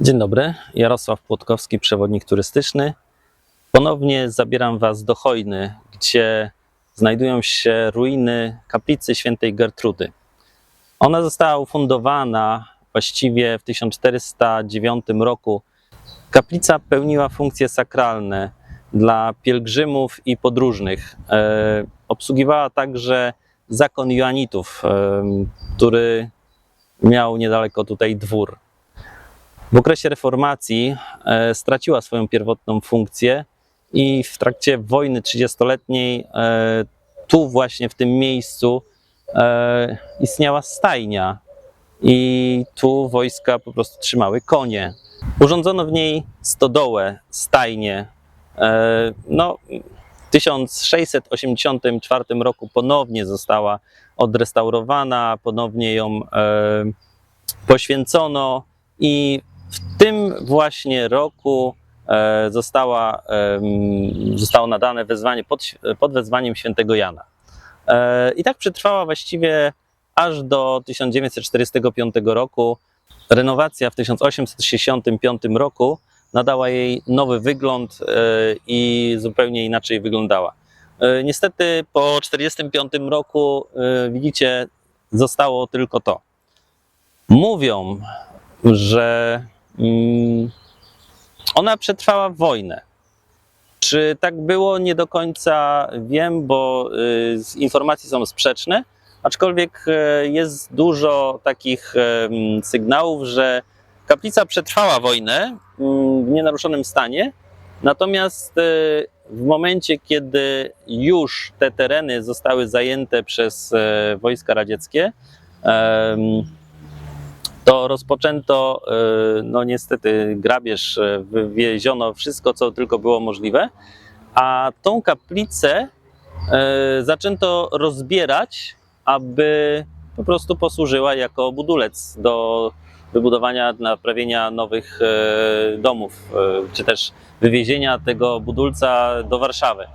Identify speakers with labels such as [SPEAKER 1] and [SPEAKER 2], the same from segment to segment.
[SPEAKER 1] Dzień dobry, Jarosław Płotkowski, przewodnik turystyczny. Ponownie zabieram Was do Chojny, gdzie znajdują się ruiny kaplicy świętej Gertrudy. Ona została ufundowana właściwie w 1409 roku. Kaplica pełniła funkcje sakralne dla pielgrzymów i podróżnych. E, obsługiwała także zakon Joanitów, e, który miał niedaleko tutaj dwór. W okresie reformacji e, straciła swoją pierwotną funkcję i w trakcie wojny 30-letniej e, tu właśnie w tym miejscu e, istniała stajnia i tu wojska po prostu trzymały konie. Urządzono w niej stodołę, stajnię. No, w 1684 roku ponownie została odrestaurowana, ponownie ją poświęcono i w tym właśnie roku e, została, zostało nadane wezwanie pod, pod wezwaniem świętego Jana. E, I tak przetrwała właściwie aż do 1945 roku. Renowacja w 1865 roku nadała jej nowy wygląd e, i zupełnie inaczej wyglądała. Niestety po 1945 roku, widzicie, zostało tylko to. Mówią, że ona przetrwała wojnę. Czy tak było? Nie do końca wiem, bo y, informacje są sprzeczne, aczkolwiek e, jest dużo takich em, sygnałów, że kaplica przetrwała wojnę mm, w nienaruszonym stanie, natomiast w momencie, kiedy już te tereny zostały zajęte przez wojska radzieckie, to rozpoczęto, e, no niestety, grabież, e, wywieziono wszystko, co tylko było możliwe, a tą kaplicę e, zaczęto rozbierać, aby po prostu posłużyła jako budulec do wybudowania, naprawienia nowych domów, czy też wywiezienia tego budulca do Warszawy.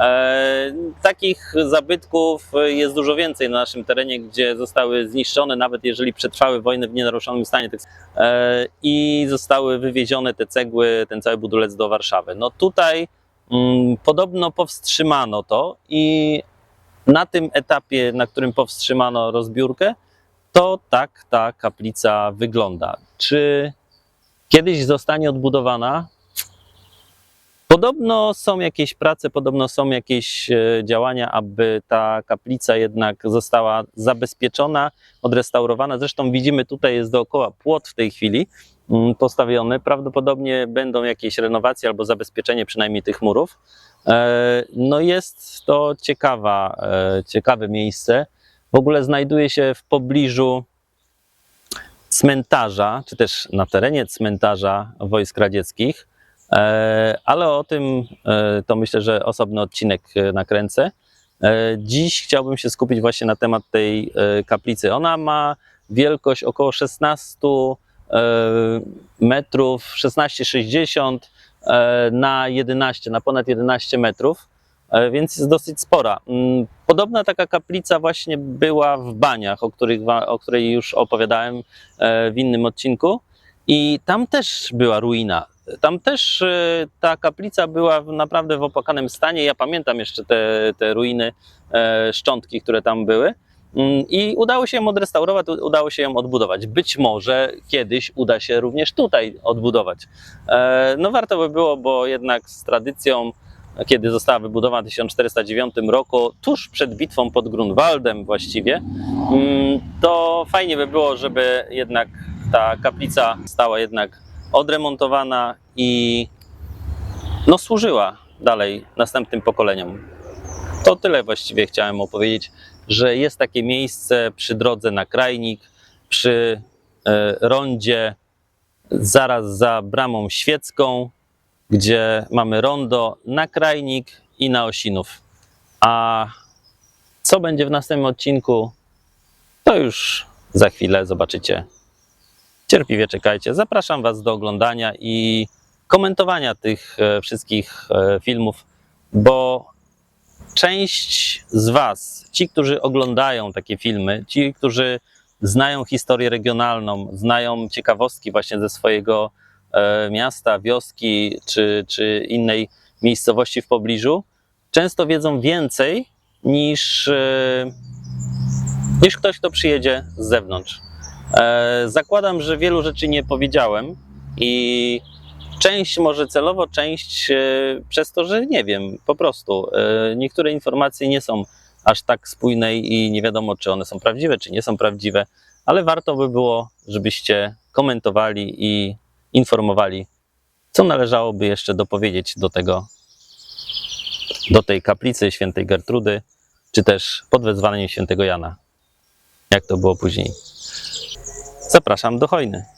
[SPEAKER 1] E, takich zabytków jest dużo więcej na naszym terenie, gdzie zostały zniszczone, nawet jeżeli przetrwały wojnę w nienaruszonym stanie tak- e, i zostały wywiezione te cegły, ten cały budulec do Warszawy. No tutaj mm, podobno powstrzymano to i na tym etapie, na którym powstrzymano rozbiórkę, to tak ta kaplica wygląda. Czy kiedyś zostanie odbudowana? Podobno są jakieś prace, podobno są jakieś e, działania, aby ta kaplica jednak została zabezpieczona, odrestaurowana. Zresztą widzimy tutaj jest dookoła płot w tej chwili mm, postawiony. Prawdopodobnie będą jakieś renowacje albo zabezpieczenie przynajmniej tych murów. E, No jest to ciekawa, e, ciekawe miejsce. W ogóle znajduje się w pobliżu cmentarza, czy też na terenie cmentarza wojsk radzieckich. E, Ale o tym e, to myślę, że osobny odcinek e, nakręcę. Dziś chciałbym się skupić właśnie na temat tej kaplicy. Ona ma wielkość około 16 e, metrów, 16,60 e, na 11, na ponad 11 metrów, więc jest dosyć spora. Mm, Podobna taka kaplica właśnie była w Baniach, o, których, o której już opowiadałem w innym odcinku. I tam też była ruina. Tam też e, ta kaplica była naprawdę w opłakanym stanie. Ja pamiętam jeszcze te, te ruiny, e, szczątki, które tam były. Mm, I udało się ją odrestaurować, udało się ją odbudować. Być może kiedyś uda się również tutaj odbudować. E, No warto by było, bo jednak z tradycją, kiedy została wybudowana w 1409 roku, tuż przed bitwą pod Grunwaldem właściwie, mm, to fajnie by było, żeby jednak ta kaplica stała jednak odremontowana i no, służyła dalej następnym pokoleniom. To tyle właściwie chciałem opowiedzieć, że jest takie miejsce przy drodze na Krajnik, przy e, rondzie, zaraz za bramą świecką, gdzie mamy rondo na Krajnik i na Osinów. A co będzie w następnym odcinku, to już za chwilę zobaczycie. Cierpliwie czekajcie. Zapraszam Was do oglądania i komentowania tych e, wszystkich e, filmów, bo część z Was, ci, którzy oglądają takie filmy, ci, którzy znają historię regionalną, znają ciekawostki właśnie ze swojego e, miasta, wioski czy, czy innej miejscowości w pobliżu, często wiedzą więcej niż, niż ktoś, kto przyjedzie z zewnątrz. E, Zakładam, że wielu rzeczy nie powiedziałem i część może celowo, część e, przez to, że nie wiem, po prostu. E, Niektóre informacje nie są aż tak spójne i nie wiadomo, czy one są prawdziwe, czy nie są prawdziwe, ale warto by było, żebyście komentowali i informowali, co należałoby jeszcze dopowiedzieć do tego, do tej kaplicy świętej Gertrudy, czy też pod wezwaniem świętego Jana, jak to było później. Zapraszam do Hojny.